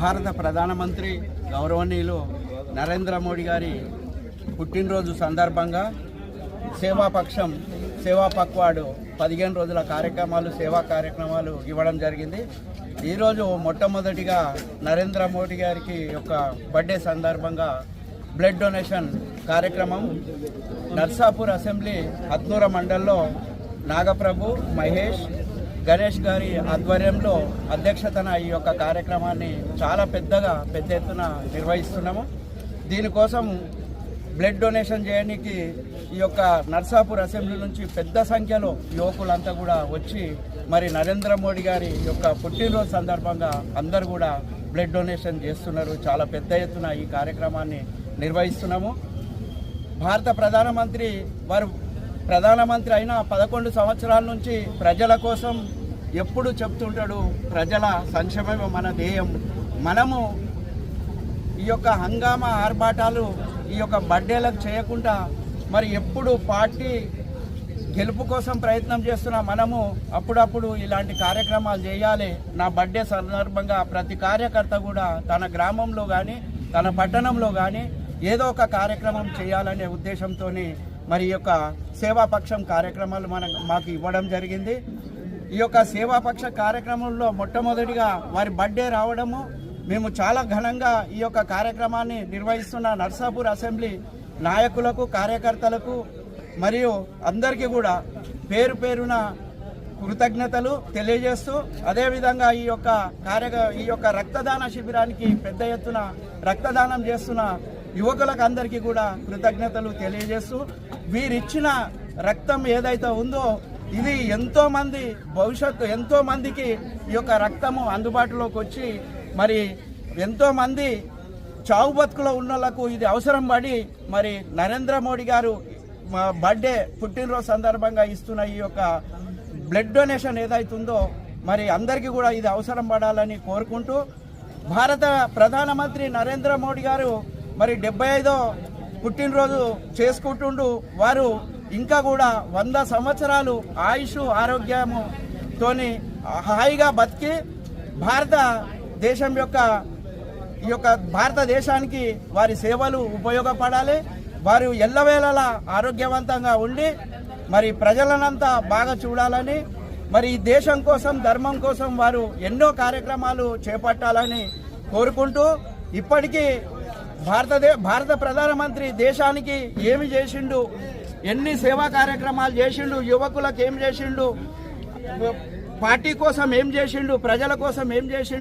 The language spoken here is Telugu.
భారత ప్రధానమంత్రి గౌరవనీయులు నరేంద్ర మోడీ గారి పుట్టినరోజు సందర్భంగా సేవాపక్షం సేవా పక్వాడు పదిహేను రోజుల కార్యక్రమాలు సేవా కార్యక్రమాలు ఇవ్వడం జరిగింది. ఈరోజు మొట్టమొదటిగా నరేంద్ర మోడీ గారికి యొక్క బర్త్డే సందర్భంగా బ్లడ్ డొనేషన్ కార్యక్రమం. నర్సాపూర్ అసెంబ్లీ హత్నూర మండల్లో నాగప్రభు మహేష్ గణేష్ గారి ఆధ్వర్యంలో అధ్యక్షతన ఈ యొక్క కార్యక్రమాన్ని చాలా పెద్దగా పెద్ద ఎత్తున నిర్వహిస్తున్నాము. దీనికోసం బ్లడ్ డొనేషన్ చేయడానికి ఈ యొక్క నర్సాపూర్ అసెంబ్లీ నుంచి పెద్ద సంఖ్యలో యువకులంతా కూడా వచ్చి మరి నరేంద్ర మోడీ గారి యొక్క పుట్టినరోజు సందర్భంగా అందరు కూడా బ్లడ్ డొనేషన్ చేస్తున్నారు. చాలా పెద్ద ఎత్తున ఈ కార్యక్రమాన్ని నిర్వహిస్తున్నాము. భారత ప్రధానమంత్రి వారు ప్రధానమంత్రి అయిన పదకొండు సంవత్సరాల నుంచి ప్రజల కోసం ఎప్పుడు చెప్తుంటాడు ప్రజల సంక్షేమమే మన ధ్యేయం. మనము ఈ యొక్క హంగామా ఆర్భాటాలు ఈ యొక్క బర్త్డేలకు చేయకుండా మరి ఎప్పుడు పార్టీ గెలుపు కోసం ప్రయత్నం చేస్తున్న మనము అప్పుడప్పుడు ఇలాంటి కార్యక్రమాలు చేయాలి. నా బర్త్డే సందర్భంగా ప్రతి కార్యకర్త కూడా తన గ్రామంలో కానీ తన పట్టణంలో కానీ ఏదో ఒక కార్యక్రమం చేయాలనే ఉద్దేశంతో మరి ఈ యొక్క సేవాపక్షం కార్యక్రమాలు మన మాకు ఇవ్వడం జరిగింది. ఈ యొక్క సేవాపక్ష కార్యక్రమంలో మొట్టమొదటిగా వారి బర్త్డే రావడము మేము చాలా ఘనంగా ఈ యొక్క కార్యక్రమాన్ని నిర్వహిస్తున్న నర్సాపూర్ అసెంబ్లీ నాయకులకు కార్యకర్తలకు మరియు అందరికీ కూడా పేరు పేరున కృతజ్ఞతలు తెలియజేస్తూ అదేవిధంగా ఈ యొక్క కార్య ఈ యొక్క రక్తదాన శిబిరానికి పెద్ద ఎత్తున రక్తదానం చేస్తున్న యువకులకు అందరికీ కూడా కృతజ్ఞతలు తెలియజేస్తూ వీరిచ్చిన రక్తం ఏదైతే ఉందో ఇది ఎంతోమంది భవిష్యత్తు ఎంతోమందికి ఈ యొక్క రక్తము అందుబాటులోకి వచ్చి మరి ఎంతోమంది చావు బతుకులో ఉన్న ఇది అవసరం పడి మరి నరేంద్ర మోడీ గారు మా బర్త్డే పుట్టినరోజు సందర్భంగా ఇస్తున్న ఈ యొక్క బ్లడ్ డొనేషన్ ఏదైతుందో మరి అందరికీ కూడా ఇది అవసరం పడాలని కోరుకుంటూ భారత ప్రధానమంత్రి నరేంద్ర మోడీ గారు మరి డెబ్బై ఐదో పుట్టినరోజు చేసుకుంటుండు. వారు ఇంకా కూడా వంద సంవత్సరాలు ఆయుష్ ఆరోగ్యముతోని హాయిగా బతికి భారత దేశం యొక్క ఈ యొక్క భారతదేశానికి వారి సేవలు ఉపయోగపడాలి. వారు ఎల్లవేళలా ఆరోగ్యవంతంగా ఉండి మరి ప్రజలనంతా బాగా చూడాలని మరి ఈ దేశం కోసం ధర్మం కోసం వారు ఎన్నో కార్యక్రమాలు చేపట్టాలని కోరుకుంటూ ఇప్పటికీ భారతదే భారత ప్రధానమంత్రి దేశానికి ఏమి చేసిండు? ఎన్ని సేవా కార్యక్రమాలు చేసిండు? యువకులకు ఏం చేసిండు? పార్టీ కోసం ఏం చేసిండు? ప్రజల కోసం ఏం చేసిండు?